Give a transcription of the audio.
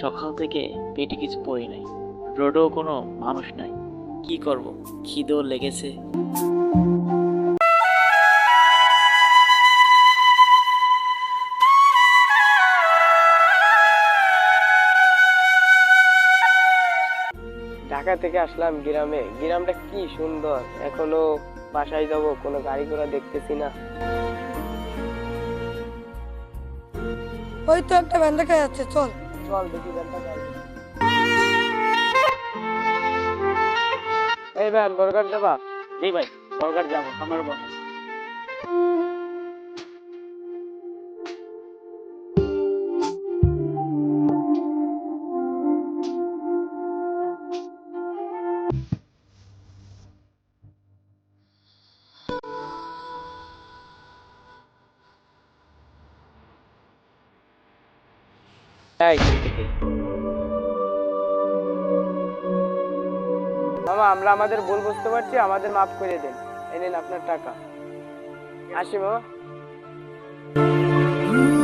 সকাল থেকে পেটে কিছু পড়ি নাই। রোডেও কোনো মানুষ নাই। কি করব? খিদেও লেগেছে। ঢাকা থেকে আসলাম গ্রামে। গ্রামটা কি সুন্দর। এখনও বাসায় যাব কোনো গাড়ি ঘোড়া দেখতেছি না। ওই তো একটা ভ্যান দেখা যাচ্ছে চল। চল দেখি এই ভ্যান বরগার যাবা? এই ভাই দরকার যাব আমার বস এই। মামা, আমরা আমাদের ভুল বুঝতে পারছি, আমাদের মাফ করে দেন। এ নিন আপনার টাকা। আসি মামা।